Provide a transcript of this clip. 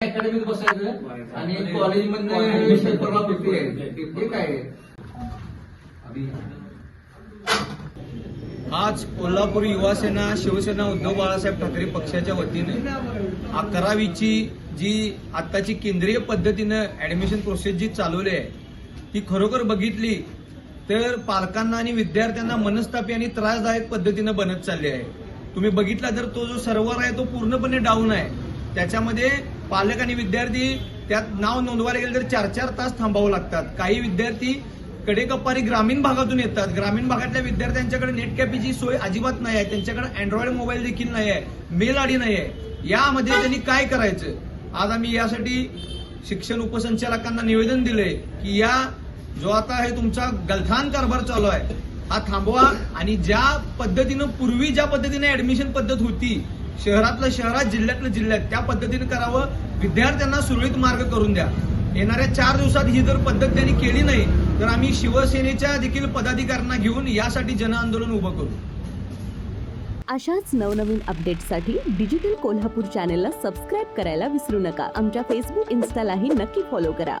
अकॅडमीत बसायचं आणि कॉलेजमधनं विषय हे काय? आहे? आज कोल्हापूर युवा सेना शिवसेना उद्धव बाळासाहेब ठाकरे पक्षाच्या वतीने अकरावीची जी आत्ताची केंद्रीय पद्धतीनं ऍडमिशन प्रोसेस जी चालवली आहे ती खरोखर बघितली तर पालकांना आणि विद्यार्थ्यांना मनस्तापी आणि त्रासदायक पद्धतीनं बनत चालली आहे. तुम्ही बघितला तर तो जो सर्व्हर आहे तो पूर्णपणे डाऊन आहे. त्याच्यामध्ये पालक आणि विद्यार्थी त्यात नाव नोंदवायला गेले तर चार चार तास थांबावं लागतात. काही विद्यार्थी कडेकपारी ग्रामीण भागातून येतात. ग्रामीण भागातल्या विद्यार्थ्यांच्याकडे नेट कॅपीची सोय अजिबात नाही आहे. त्यांच्याकडे अँड्रॉइड मोबाईल देखील नाही आहे. मेल आडी नाही आहे. यामध्ये त्यांनी काय करायचं? आज आम्ही यासाठी शिक्षण उपसंचालकांना निवेदन दिले की या जो आता हे तुमचा गलथान कारभार चालू आहे हा थांबवा. आणि ज्या पद्धतीनं पूर्वी ज्या पद्धतीने ऍडमिशन पद्धत होती शहरातलं शहरात जिल्ह्यातलं जिल्ह्यात. त्या पद्धतीनं करावं. विद्यार्थ्यांना सुरळीत मार्ग करून द्या. येणाऱ्या चार दिवसात ही जर पद्धत त्यांनी केली नाही तर आम्ही शिवसेनेच्या देखील पदाधिकाऱ्यांना घेऊन यासाठी जनआंदोलन उभं करू. अशाच नवनवीन अपडेट्ससाठी डिजिटल कोल्हापूर चॅनेलला सबस्क्राईब करायला विसरू नका. आमच्या फेसबुक इन्स्टालाही नक्की फॉलो करा.